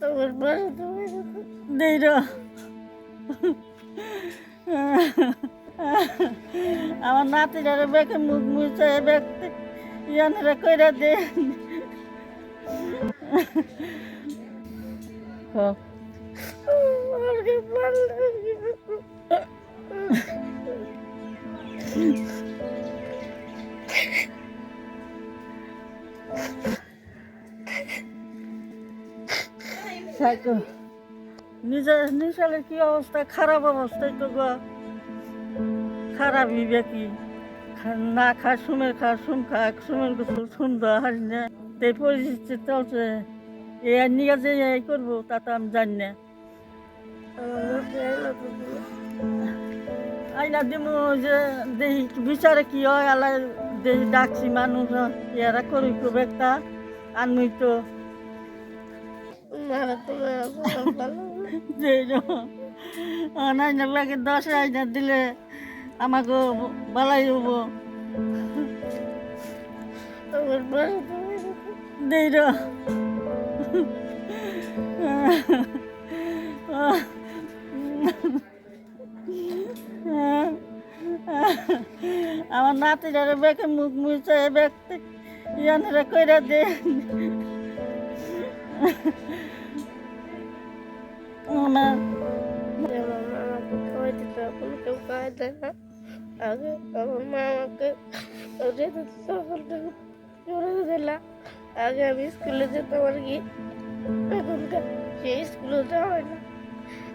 তোমার বাসা তুমি রে। আমার নাতিটারে বেকে মুখ মুছে ব্যক্তি ইয়ানেরা কইরা দে হোক থাকো নিজের নিশালের কি অবস্থা? খারাপ অবস্থায় তো গো। খারাপই বেকি। না খা সুমের খা, সুম খা সুমের কিছু সুন্দর হারি না। এই পরিস্থিতি চলছে। এ নিয়ে যে এই করব, তা তো আমি জানি না। তো। আইনা দিমু যে দেহি, বিচারে কি হয়? আলা দেহি ডাকছি মানুষ এরা করি খুব একটা। আনমই তো লাগে দশ আইনা দিলে আমাকে বালাই হব। দেই আমার নাতিটারে বেকে মুখ মুছে ব্যক্তি ইয়ানরা কইরা দে আমার কেউ খাওয়াই দেয় না আগে আমার মা আমাকে রেঁধে দিলা আগে আমি স্কুলে যেতাম আর কি এখনকার সেই স্কুলে যাওয়া হয় না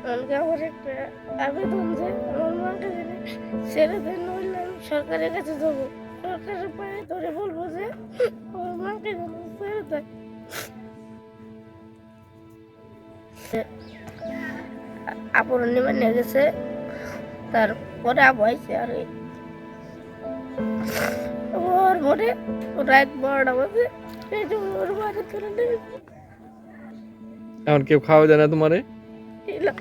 এখনকার আমার একটা আবেদন যে আমার মাকে যদি ছেড়ে দেন নইলে আমি সরকারের কাছে যাব। সরকারের পায়ে ধরে বলব যে আমার মাকে যেন ছেড়ে দেয়। আপুর নেমে নিয়ে গেছে। তারপরে আবু আইছে আর ওর মনে রাত বারোটা বাজে। ওর বাড়ি করে নিয়ে এখন কেউ খাওয়া যায় না তোমারে? এলাম